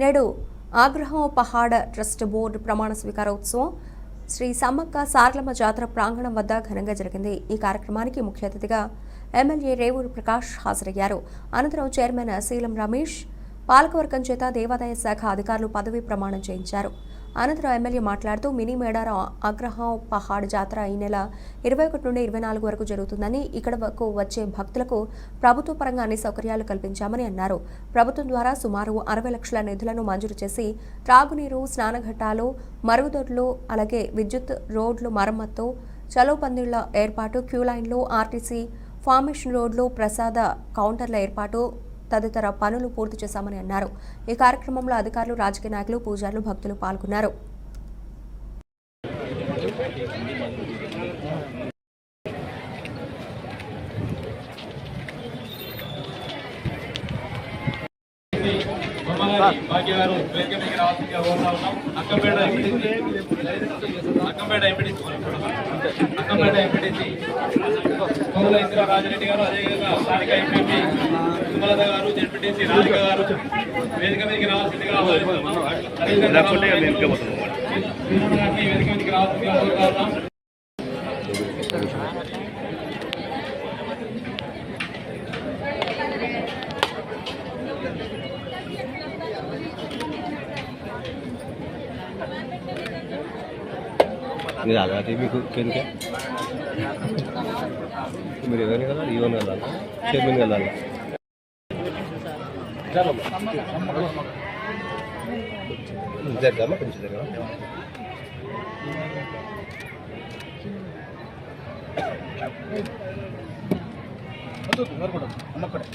నేడు ఆగ్రహోపహాడ trust board ప్రమాణ స్వీకారోత్సవం శ్రీ సమ్మక్క సారలమ్మ జాతర ప్రాంగణం వద్ద ఘనంగా జరిగింది. ఈ కార్యక్రమానికి ముఖ్య అతిథిగా ఎమ్మెల్యే రేవూరు ప్రకాష్ హాజరయ్యారు. అనంతరం చైర్మన్ శీలం రమేష్ పాలకవర్గం చేత దేవాదాయ శాఖ అధికారులు పదవీ ప్రమాణం చేయించారు. అనంతరం ఎమ్మెల్యే మాట్లాడుతూ మినీ మేడార ఆగ్రహం పహాడ్ జాతర ఈ నెల ఇరవై ఒకటి నుండి ఇరవై నాలుగు వరకు జరుగుతుందని ఇక్కడకు వచ్చే భక్తులకు ప్రభుత్వ పరంగా అన్ని సౌకర్యాలు కల్పించామని అన్నారు. ప్రభుత్వం ద్వారా సుమారు అరవై లక్షల నిధులను మంజూరు చేసి త్రాగునీరు స్నానఘట్టాలు మరుగుదొడ్లు అలాగే విద్యుత్ రోడ్లు మరమ్మత్తు చలో పందిళ్ళ ఏర్పాటు క్యూ లైన్లు ఆర్టీసీ ఫార్మేషన్ రోడ్లు ప్రసాద కౌంటర్ల ఏర్పాటు తదితర పనులు పూర్తి చేశామని అన్నారు. ఈ కార్యక్రమంలో అధికారులు రాజకీయ నాయకులు పూజారులు భక్తులు పాల్గొన్నారు. బొమ్మగారి భాగ్యగారు వేదిక మీదకి రావాల్సిందిగా కోరుతా ఉన్నాం. Akkampeta MPTC Akkampeta MPTC Akkampeta MPTC Kovula Indira Rajareddy గారు అదేవిధంగా స్థానిక ఎంపీ సుమలత గారు జెడ్పీటీసీ రాధిక గారు వేదిక మీదకి రావాల్సిందిగా. అదేవిధంగా వేదిక మీదకి రావాల్సిందిగా కోరుతా ఉన్నాం. మీరు అలాంటి మీకు కిందకే మీరు ఎవరిని కదా? ఈవెన్ వెళ్ళాలి చైర్మన్ వెళ్ళాలి జరగమ్మా కొంచెం జరిగా అమ్మక్కడే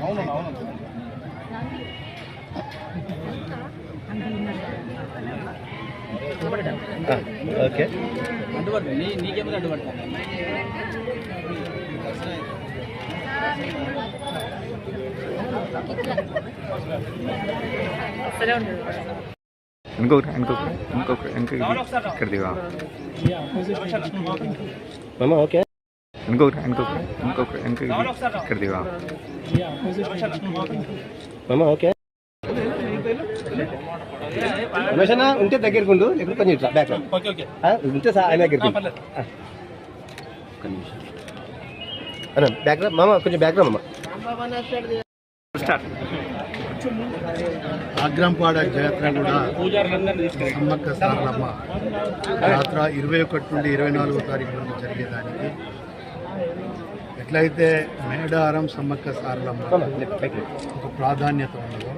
అవును అవును. ఓకే ఇంకొకటి ఇంకొకటి ఇంకొకటి ఇంకొకటి ఇక్కడ దిగా ఓకే ఇంకొకటి ఇంకొకటి ఇంకొకటి ఇంకొకటి ఇక్కడ దిగా ఓకే రమేష్ అన్న ఉంటే దగ్గరికి ఉండు లేకపోతే కొంచెం ఇట్లా బ్యాక్ ఓకే ఓకే ఉంటే సా ఆయన దగ్గరికి పర్లేదు. అన్న బ్యాక్ మామ కొంచెం బ్యాక్ మామ. స్టార్ట్ ఆగ్రంపాడ జాతర కూడా సమ్మక్క సారలమ్మ జాతర ఇరవై ఒకటి నుండి ఇరవై నాలుగో తారీఖు వరకు జరిగేదానికి. ఎట్లయితే మేడారం సమ్మక్క సారలమ్మ ఒక ప్రాధాన్యత ఉన్నదో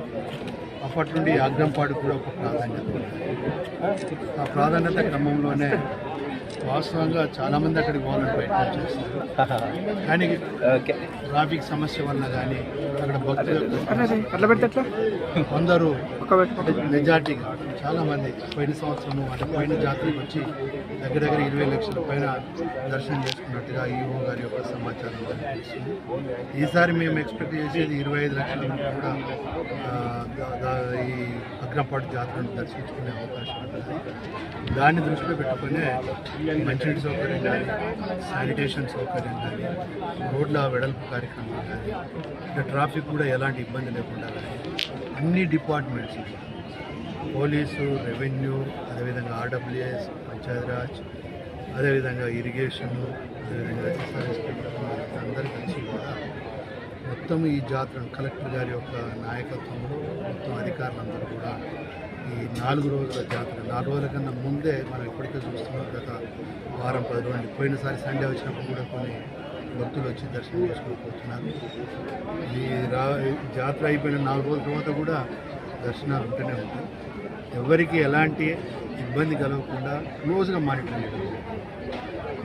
అప్పటి నుండి ఆగ్రంపాడు కూడా ఒక ప్రాధాన్యత ఆ ప్రాధాన్యత క్రమంలోనే వాస్తవంగా చాలామంది అక్కడికి పోవాలని ప్రయత్నం చేస్తారు కానీ ట్రాఫిక్ సమస్య వల్ల కానీ అక్కడ భక్తులు కొందరు ఒక చాలామంది పోయిన సంవత్సరము అంటే పోయిన జాతరకు వచ్చి దగ్గర దగ్గర ఇరవై లక్షల పైన దర్శనం చేసుకున్నట్టుగా ఈఓ గారి యొక్క సమాచారం మనకు ఈసారి మేము ఎక్స్పెక్ట్ చేసేది ఇరవై ఐదు లక్షల కూడా ఈ అగ్రపాటు జాతరను దర్శించుకునే అవకాశం ఉంటుంది. దాన్ని దృష్టిలో పెట్టుకునే మంచినీటి సౌకర్యం కానీ శానిటేషన్ సౌకర్యం కానీ రోడ్ల వెడల్పు కార్యక్రమం కానీ ట్రాఫిక్ కూడా ఎలాంటి ఇబ్బంది లేకుండా కానీ అన్ని డిపార్ట్మెంట్స్ పోలీసు రెవెన్యూ అదేవిధంగా ఆర్డబ్ల్యూఎస్ పంచాయతీరాజ్ అదేవిధంగా ఇరిగేషన్ అదేవిధంగా ఎస్ఆర్ఎస్ అందరూ కలిసి కూడా మొత్తం ఈ జాతర కలెక్టర్ గారి యొక్క నాయకత్వంలో మొత్తం అధికారులందరూ కూడా ఈ నాలుగు రోజుల జాతర నాలుగు రోజుల కన్నా ముందే మనం ఇప్పటికే చూస్తున్నాం గత వారం పది రోజులు. పోయినసారి సండే వచ్చినప్పుడు కూడా కొన్ని భక్తులు వచ్చి దర్శనం చేసుకోకపోతున్నారు ఈ రా జాతర అయిపోయిన నాలుగు రోజుల తర్వాత కూడా దర్శనాలు ఉంటూనే ఉంటాయి. ఎవరికి ఎలాంటి ఇబ్బంది కలగకుండా క్లోజ్గా మానిటర్ చేయడం.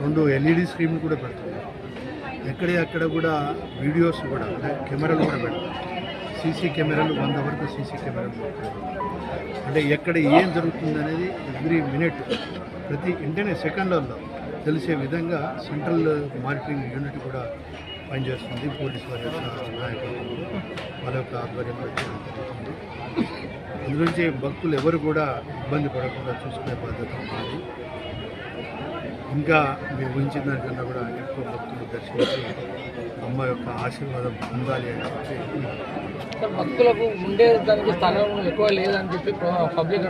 రెండు ఎల్ఈడి స్క్రీన్లు కూడా పెడుతుంది ఎక్కడ అక్కడ కూడా వీడియోస్ కూడా అంటే కెమెరాలు కూడా పెడతాం సీసీ కెమెరాలు వంద వరకు సీసీ కెమెరాలు అంటే ఎక్కడ ఏం జరుగుతుంది అనేది ఎవ్రీ మినిట్ ప్రతి వెంటనే సెకండ్లలో తెలిసే విధంగా సెంట్రల్ మానిటరింగ్ యూనిట్ కూడా పనిచేస్తుంది. పోలీసు వారి యొక్క నాయకత్వంలో వాళ్ళ యొక్క ఆధ్వర్యంలో జరుగుతుంది. అందుగురించి భక్తులు ఎవరు కూడా ఇబ్బంది పడకుండా చూసుకునే బాధ్యత ఉంది ఇంకా మేము ఊహించిన దానికన్నా కూడా ఎక్కువ భక్తులు దర్శించి అమ్మ యొక్క ఆశీర్వాదం పొందాలి అని చెప్పి భక్తులకు ఉండే దానికి స్థలం ఎక్కువ లేదని చెప్పి పబ్లిక్.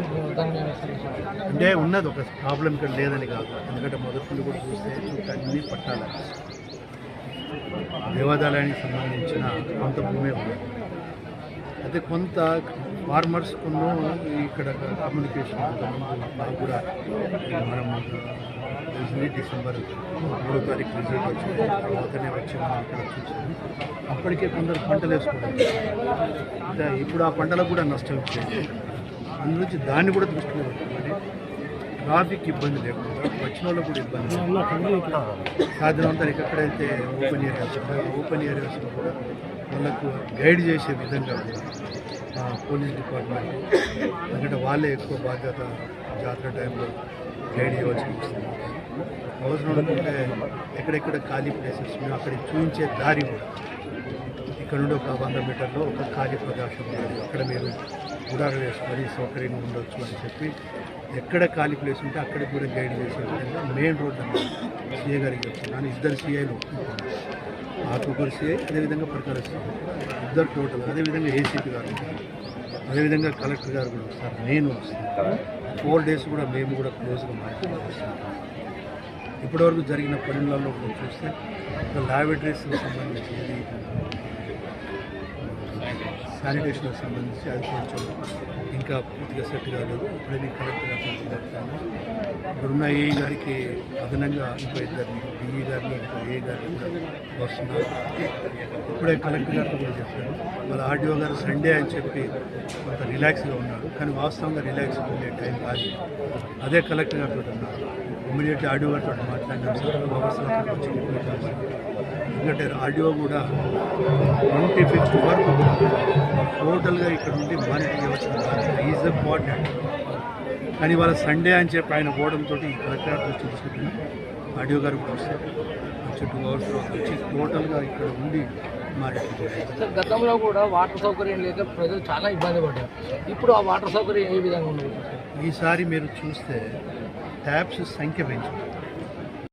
అంటే ఉన్నది ఒక ప్రాబ్లం ఇక్కడ లేదని కాదు. ఎందుకంటే మొదటి కూడా చూస్తే అన్ని పట్టాలి. దేవాదాయానికి సంబంధించిన కొంత భూమే ఉంది. అయితే కొంత ఫార్మర్స్ కొను ఇక్కడ కమ్యూనికేషన్ మాకు కూడా మనం uh, తెలిసింది డిసెంబర్ మూడో తారీఖు రిజల్ట్ వచ్చింది. తర్వాతనే వచ్చి మనం ఇక్కడ చూసాము. అప్పటికే కొందరు పంటలు వేసుకోవడం ఇప్పుడు ఆ పంటలకు కూడా నష్టం ఇచ్చింది అందులోంచి దాన్ని కూడా దృష్టిలో పెట్టుకోవాలి ట్రాఫిక్ ఇబ్బంది లేకుండా వచ్చిన వాళ్ళకు కూడా ఇబ్బంది లేకుండా సాధ్యమంతా ఎక్కడైతే ఓపెన్ ఏరియాస్ ఓపెన్ ఏరియాస్లో కూడా వాళ్ళకు గైడ్ చేసే విధంగా పోలీస్ డిపార్ట్మెంట్. ఎందుకంటే వాళ్ళే ఎక్కువ బాధ్యత జాతర టైంలో గైడ్ చేయవలసి వస్తుంది అవసరం అనుకుంటే ఎక్కడెక్కడ ఖాళీ ప్లేసెస్ మేము అక్కడికి చూపించే దారి కూడా. ఇక్కడ నుండి ఒక వంద మీటర్లో ఒక ఖాళీ ప్రదేశం ఉంది. అక్కడ మీరు గుడాలు వేసుకొని సౌకర్యంగా ఉండొచ్చు అని చెప్పి ఎక్కడ ఖాళీ ప్లేస్ ఉంటే అక్కడికి కూడా గైడ్ చేసే విధంగా మెయిన్ రోడ్ సీఏ గారికి చెప్తున్నాను. ఇద్దరు సీఐలు ఆత్మకూరు సీఐ అదేవిధంగా ప్రకారం సీఐ ఇద్దరు టోటల్ అదేవిధంగా ఏసీపీ గారు అదేవిధంగా కలెక్టర్ గారు కూడా వస్తారు. నేను వస్తాను. ఫోర్ డేస్ కూడా మేము కూడా క్లోజ్గా మాట్లాడుతున్నాం ఇప్పటివరకు జరిగిన పనులలో చూస్తే ఒక సంబంధించి శానిటేషన్కి సంబంధించి అది కొంచెం ఇంకా పూర్తిగా సెట్ కాలేదు. ఇప్పుడే నేను కలెక్టర్ చెప్తాను ఇప్పుడున్న ఏ గారికి అదనంగా ఇంకో ఇద్దరిని డిఈ గారిని ఇంకో ఏ గారిని కూడా వస్తున్నారు ఇప్పుడే కలెక్టర్ గారితో కూడా చెప్పాను. వాళ్ళ ఆర్డీఓ గారు సండే అని చెప్పి కొంత రిలాక్స్గా ఉన్నారు. కానీ వాస్తవంగా రిలాక్స్ ఉండే టైం కాదు. అదే కలెక్టర్ గారితో ఉన్నారు. ఇమీడియట్లీ ఆర్డీఓ గారితో మాట్లాడినాం. సార్ అవసరం ఎందుకంటే ఆర్డీఓ కూడా ట్వంటీ ఫిఫ్త్ వరకు టోటల్గా ఇక్కడ నుండి మానిటర్ చేయవలసిన ఈజ్ ఇంపార్టెంట్ కానీ వాళ్ళ సండే అని చెప్పి ఆయన పోవడంతో కలెక్టర్ వచ్చి తీసుకుంటున్నాం. ఆడియో గారు కూడా వస్తారు. వచ్చి టూ అవర్స్ వచ్చి టోటల్గా ఇక్కడ ఉండి సార్ గతంలో కూడా వాటర్ సౌకర్యం లేక ప్రజలు చాలా ఇబ్బంది పడ్డారు. ఇప్పుడు ఆ వాటర్ సౌకర్యం ఏ విధంగా ఉండదు ఈసారి మీరు చూస్తే ట్యాప్స్ సంఖ్య పెంచారు